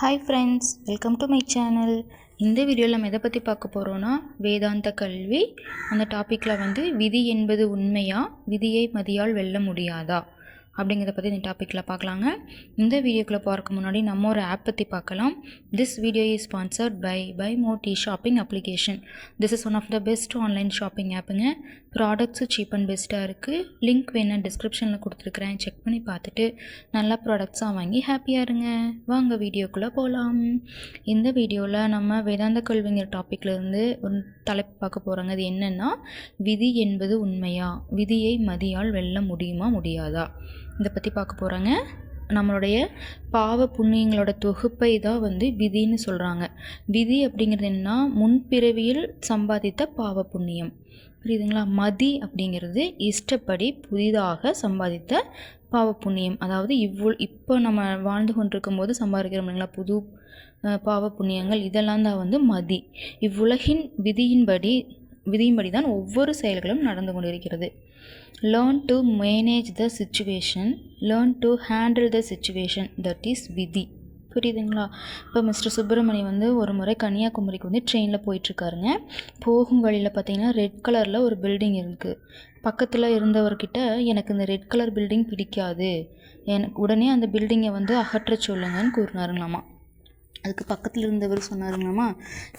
Hi friends welcome to my channel இந்த வீடியோவில் நம்ம எதை பற்றி பார்க்க போகிறோன்னா வேதாந்த கல்வி. அந்த டாப்பிக்கில் வந்து விதி என்பது உண்மையா? விதியை மதியால் வெல்ல முடியாதா? அப்படிங்கிறத பற்றி இந்த டாப்பிக்கில் பார்க்கலாங்க. இந்த வீடியோக்குள்ளே போகிறதுக்கு முன்னாடி நம்ம ஒரு ஆப் பற்றி பார்க்கலாம். This video is sponsored by by Moti shopping application this is one of the best online shopping ஆப்புங்க ப்ராடக்ட்ஸும் சீப் அண்ட் பெஸ்ட்டாக இருக்குது லிங்க் வேணும் டிஸ்கிரிப்ஷனில் கொடுத்துருக்குறேன். செக் பண்ணி பார்த்துட்டு நல்ல ப்ராடக்ட்ஸாக வாங்கி ஹாப்பியாக இருங்க. வாங்க வீடியோக்குள்ளே போகலாம் இந்த வீடியோவில் நம்ம வேதாந்த கல்விங்கிற டாப்பிக்லேருந்து ஒரு தலைப்பு பார்க்க போகிறோங்க அது என்னென்னா விதி என்பது உண்மையா? விதியை மதியால் வெல்ல முடியுமா முடியாதா? இதை பற்றி பார்க்க போகிறாங்க நம்மளுடைய பாவ புண்ணியங்களோட தொகுப்பை தான் வந்து விதின்னு சொல்கிறாங்க விதி அப்படிங்கிறது என்னன்னா முன்பிறவியில் சம்பாதித்த பாவ புண்ணியம். புரியுதுங்களா? மதி அப்படிங்கிறது இஷ்டப்படி புதிதாக சம்பாதித்த பாவ புண்ணியம். அதாவது இவ்வளோ இப்போ நம்ம வாழ்ந்து கொண்டிருக்கும் போது சம்பாதிக்கிறோம் இல்லைங்களா? புது பாவ புண்ணியங்கள் இதெல்லாம் தான் வந்து மதி. இவ்வுலகின் விதியின்படி விதியின்படி தான் ஒவ்வொரு செயல்களும் நடந்து கொண்டிருக்கிறது. Learn to manage the situation learn to handle the situation that is விதி. புரியுதுங்களா? இப்போ மிஸ்டர் சுப்பிரமணி வந்து ஒரு முறை கன்னியாகுமரிக்கு வந்து ட்ரெயினில் போயிட்டுருக்காருங்க. போகும் வழியில் பார்த்தீங்கன்னா ரெட் கலரில் ஒரு பில்டிங் இருக்குது பக்கத்தில் இருந்தவர்கிட்ட எனக்கு இந்த ரெட் கலர் பில்டிங் பிடிக்காது. எனக்கு உடனே அந்த பில்டிங்கை வந்து அகற்ற சொல்லுங்கன்னு கூறினாருங்களாமா. அதுக்கு பக்கத்தில் இருந்தவர் சொன்னாருங்களாமா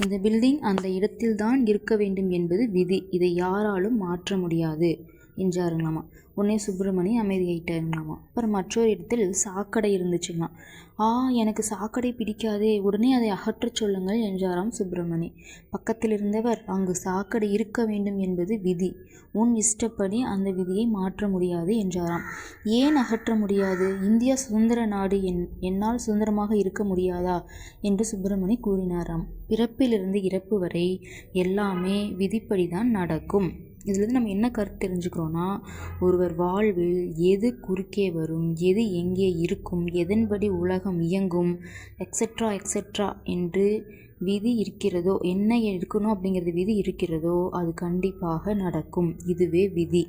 இந்த பில்டிங் அந்த இடத்தில் தான் இருக்க வேண்டும் என்பது விதி. இதை யாராலும் மாற்ற முடியாது. என்றாருங்களாமா உடனே சுப்பிரமணி அமைதியாயிட்டாருங்களாமா அப்புறம் மற்றொரு இடத்தில் சாக்கடை இருந்துச்சுங்களாம். ஆ எனக்கு சாக்கடை பிடிக்காதே. உடனே அதை அகற்றச் சொல்லுங்கள் என்றாராம் சுப்பிரமணி. பக்கத்தில் இருந்தவர் அங்கு சாக்கடை இருக்க வேண்டும் என்பது விதி. உன் இஷ்டப்படி அந்த விதியை மாற்ற முடியாது என்றாராம். ஏன் அகற்ற முடியாது? இந்தியா சுதந்திர நாடு என் என்னால் சுதந்திரமாக இருக்க முடியாதா? என்று சுப்பிரமணி கூறினாராம். பிறப்பிலிருந்து இறப்பு வரை எல்லாமே விதிப்படிதான் நடக்கும். இதுலேருந்து நம்ம என்ன கருத்து தெரிஞ்சுக்கிறோன்னா ஒருவர் வாழ்வில் எது குறுக்கே வரும் எது எங்கே இருக்கும் எதன்படி உலகம் இயங்கும் எக்ஸெட்ரா எக்ஸெட்ரா என்று விதி இருக்கிறதோ என்ன இருக்கணும் அப்படிங்கிறது விதி இருக்கிறதோ அது கண்டிப்பாக நடக்கும். இதுவே விதி.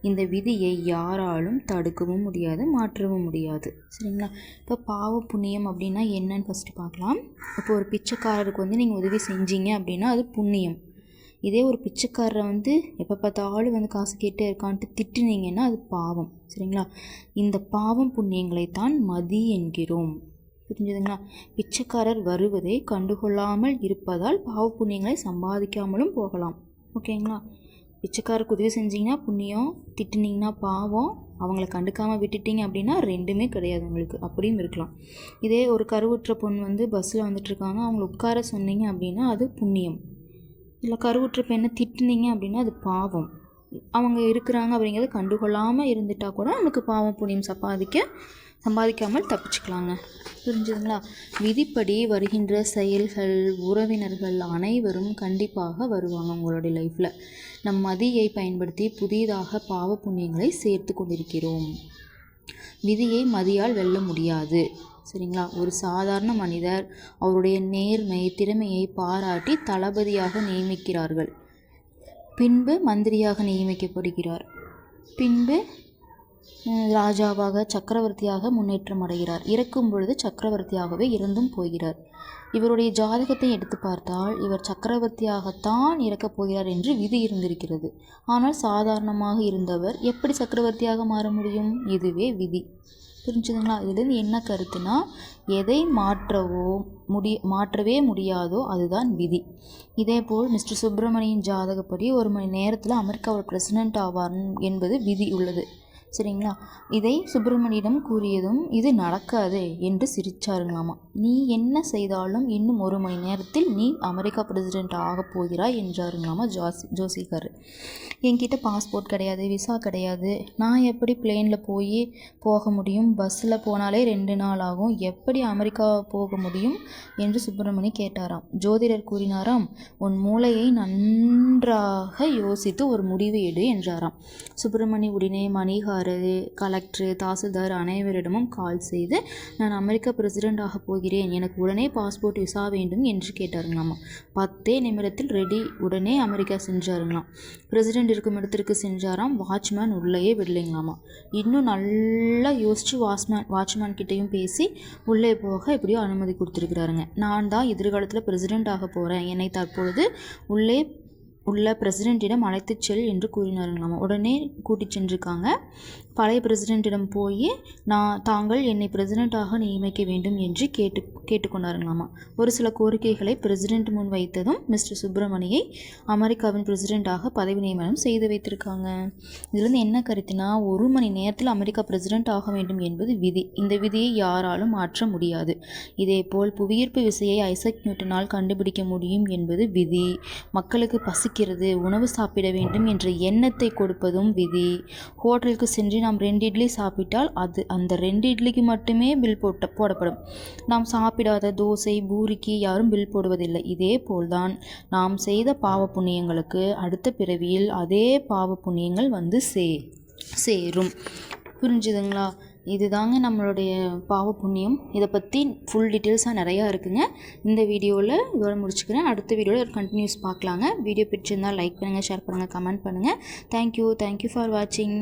இந்த விதியை யாராலும் தடுக்கவும் முடியாது மாற்றவும் முடியாது. சரிங்களா? இப்போ பாவ புண்ணியம் அப்படின்னா என்னன்னு ஃபஸ்ட்டு பார்க்கலாம். இப்போ ஒரு பிச்சைக்காரருக்கு வந்து நீங்கள் உதவி செஞ்சீங்க அப்படின்னா அது புண்ணியம். இதே ஒரு பிச்சைக்காரரை வந்து எப்போ பார்த்தாலும் வந்து காசு கேட்டே இருக்கான்ட்டு திட்டுனீங்கன்னா அது பாவம். சரிங்களா? இந்த பாவம் புண்ணியங்களை தான் மதி என்கிறோம். புரிஞ்சுதுங்களா? பிச்சைக்காரர் வருவதை கண்டுகொள்ளாமல் இருப்பதால் பாவ புண்ணியங்களை சம்பாதிக்காமலும் போகலாம். ஓகேங்களா? பிச்சைக்காரருக்கு உதவி செஞ்சீங்கன்னா புண்ணியம் திட்டுனிங்கன்னா பாவம். அவங்கள கண்டுக்காமல் விட்டுட்டீங்க அப்படின்னா ரெண்டுமே கிடையாது உங்களுக்கு. அப்படியும் இருக்கலாம். இதே ஒரு கருவுற்ற பொண்ணு வந்து பஸ்ஸில் வந்துட்டுருக்காங்க அவங்கள உட்கார சொன்னீங்க அப்படின்னா அது புண்ணியம். இல்லை கருவுற்ற பெண்ணை திட்டுனீங்க அப்படின்னா அது பாவம். அவங்க இருக்கிறாங்க அப்படிங்கிறத கண்டுகொள்ளாமல் இருந்துட்டால் கூட நமக்கு பாவம் புண்ணியம் சம்பாதிக்க சம்பாதிக்காமல் தப்பிச்சுக்கலாங்க. புரிஞ்சுதுங்களா? விதிப்படி வருகின்ற செயல்கள் உறவினர்கள் அனைவரும் கண்டிப்பாக வருவாங்க உங்களுடைய லைஃப்பில் நம் மதியை பயன்படுத்தி புதிதாக பாவ புண்ணியங்களை சேர்த்து கொண்டிருக்கிறோம். விதியை மதியால் வெல்ல முடியாது. சரிங்களா? ஒரு சாதாரண மனிதர் அவருடைய நேர்மை திறமையை பாராட்டி தளபதியாக நியமிக்கிறார்கள். பின்பு மந்திரியாக நியமிக்கப்படுகிறார். பின்பு ராஜாவாக சக்கரவர்த்தியாக முன்னேற்றம் அடைகிறார். இறக்கும் பொழுது சக்கரவர்த்தியாகவே இறந்தும் போகிறார். இவருடைய ஜாதகத்தை எடுத்து பார்த்தால் இவர் சக்கரவர்த்தியாகத்தான் இறக்கப் போகிறார் என்று விதி இருந்திருக்கிறது. ஆனால் சாதாரணமாக இருந்தவர் எப்படி சக்கரவர்த்தியாக மாற முடியும்? இதுவே விதி. புரிஞ்சுதுங்களா? இதுலேருந்து என்ன கருத்துனா எதை மாற்றவோ முடி மாற்றவே முடியாதோ அதுதான் விதி. இதே போல் மிஸ்டர் சுப்பிரமணியின் ஜாதகப்படி ஒரு மணி நேரத்தில் அமெரிக்காவோட பிரசிடென்ட் ஆவார் என்பது விதி உள்ளது. சரிங்களா? இதை சுப்பிரமணியிடம் கூறியதும் இது நடக்காது என்று சிரிச்சாருங்களாமா நீ என்ன செய்தாலும் இன்னும் ஒரு மணி நேரத்தில் நீ அமெரிக்கா பிரசிடென்ட் ஆகப் போகிறாய் என்றாருங்களாமா ஜோசி ஜோசிகார் என்கிட்ட பாஸ்போர்ட் கிடையாது விசா கிடையாது. நான் எப்படி பிளேனில் போய் போக முடியும்? பஸ்ஸில் போனாலே ரெண்டு நாள் ஆகும். எப்படி அமெரிக்கா போக முடியும்? என்று சுப்பிரமணி கேட்டாராம். ஜோதிடர் கூறினாராம் உன் மூளையை நன்றாக யோசித்து ஒரு முடிவு எடு என்றாராம். சுப்பிரமணி உடனே மணிகார் ஆர் கலெக்டர் தாசில்தார் அனைவரிடமும் கால் செய்து நான் அமெரிக்கா பிரசிடெண்ட் ஆக போகிறேன். எனக்கு உடனே பாஸ்போர்ட் விசா வேண்டும் என்று கேட்டாருங்களாமா. பத்தே நிமிடத்தில் ரெடி உடனே அமெரிக்கா சென்றாருங்களாம். பிரசிடெண்ட் இருக்கும் இடத்திற்கு சென்றாராம். வாட்ச்மேன் உள்ளேயே விடலைங்களாமா. இன்னும் நல்லா யோசித்து வாட்ச்மேன் வாட்ச்மேன் கிட்டேயும் பேசி உள்ளே போக எப்படியோ அனுமதி கொடுத்துருக்குறாருங்க. நான் தான் எதிர்காலத்தில் பிரசிடெண்ட் ஆக போகிறேன் என்னை தற்பொழுது உள்ளே உள்ள பிரசிடெண்ட்டிடம் அழைத்துச் செல் என்று கூறினாருங்களாமா உடனே கூட்டிச் சென்றிருக்காங்க. பழைய பிரசிடெண்ட்டிடம் போய் நான் தாங்கள் என்னை பிரசிடெண்ட்டாக நியமிக்க வேண்டும் என்று கேட்டு கேட்டுக்கொண்டாருங்களாமா ஒரு சில கோரிக்கைகளை பிரசிடெண்ட் முன் வைத்ததும் மிஸ்டர் சுப்பிரமணியை அமெரிக்காவின் பிரசிடெண்ட்டாக பதவி நியமனம் செய்து வைத்திருக்காங்க. இதுலேருந்து என்ன கருத்துனா ஒரு மணி நேரத்தில் அமெரிக்கா பிரசிடெண்ட் ஆக வேண்டும் என்பது விதி. இந்த விதியை யாராலும் மாற்ற முடியாது. இதேபோல் புவியீர்ப்பு விசையை ஐசக் நியூட்டனால் கண்டுபிடிக்க முடியும் என்பது விதி. மக்களுக்கு பசிக்கிறது உணவு சாப்பிட வேண்டும் என்ற எண்ணத்தை கொடுப்பதும் விதி. ஹோட்டலுக்கு சென்று நாம் ரெண்டு இட்லி சாப்பிட்டால் அது அந்த ரெண்டு இட்லிக்கு மட்டுமே பில் போட்ட போடப்படும். நாம் சாப்பிடாத தோசை பூரிக்கு யாரும் பில் போடுவதில்லை. இதே போல்தான் நாம் செய்த பாவ புண்ணியங்களுக்கு அடுத்த பிறவியில் அதே பாவ புண்ணியங்கள் வந்து சே சேரும். புரிஞ்சுதுங்களா? இதுதாங்க நம்மளுடைய பாவ புண்ணியம் இதை பற்றி ஃபுல் டீட்டெயில்ஸாக நிறையா இருக்குங்க. இந்த வீடியோவில் இதோட முடிச்சுக்கிறேன். அடுத்த வீடியோவில் ஒரு கண்டினியூஸ் பார்க்கலாங்க. வீடியோ பிடிச்சிருந்தால் லைக் பண்ணுங்கள் ஷேர் பண்ணுங்கள் கமெண்ட் பண்ணுங்கள் தேங்க்யூ தேங்க்யூ ஃபார் வாட்சிங்